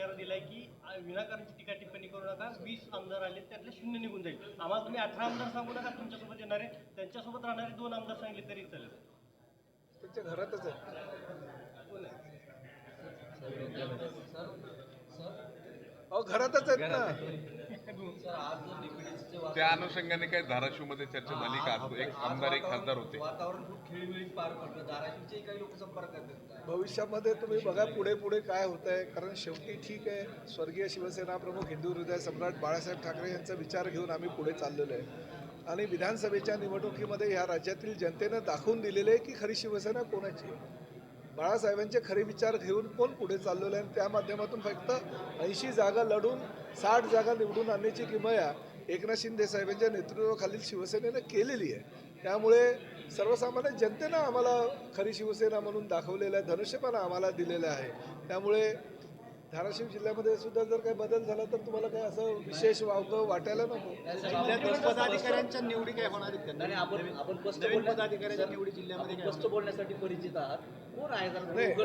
इशारा दिलाय की विनाकारणची टीका टिप्पणी करू नका वीस आमदार आले त्यातले शून्य निघून जाईल. आम्हाला तुम्ही अठरा आमदार सांगू नका तुमच्यासोबत येणारे. त्यांच्यासोबत राहणारे दोन आमदार सांगले तरी चालेल. त्यांच्या घरातच आहे. कोण आहे? अहो घरातच आहेत ना. त्या अनुषंगाने काही धाराशिवमध्ये चर्चा झाली का? एक आमदार एक खासदार होते. वातावरण खूप खेळीमेळी पार पडलं. धाराशिवचे काही लोक संपर्कात आहेत भविष्यामध्ये तुम्ही बघा पुढे पुढे काय होत आहे कारण शेवटी ठीक आहे स्वर्गीय शिवसेना प्रमुख हिंदू हृदय सम्राट बाळासाहेब ठाकरे यांचा विचार घेऊन आम्ही पुढे चाललेलो आहे. आणि विधानसभेच्या निवडणुकीमध्ये ह्या राज्यातील जनतेनं दाखवून दिलेलं आहे की खरी शिवसेना कोणाची? बाळासाहेबांचे खरे विचार घेऊन कोण पुढे चाललेलं आहे? आणि त्या माध्यमातून फक्त ऐंशी जागा लढून साठ जागा निवडून आणण्याची किमया एकनाथ शिंदे साहेबांच्या नेतृत्वाखालील शिवसेनेनं केलेली आहे. त्यामुळे सर्वसामान्य जनतेनं आम्हाला खरी शिवसेना म्हणून दाखवलेलं आहे धनुष्यपण आम्हाला दिलेलं आहे. त्यामुळे धाराशिव जिल्ह्यामध्ये सुद्धा जर काही बदल झाला तर तुम्हाला काय असं विशेष वावगं वाटायला नको. जिल्ह्यातील पदाधिकाऱ्यांच्या निवडी काय होणार आपण आपण स्पष्ट स्पष्ट बोलण्यासाठी परिचित आहात. कोण आहे?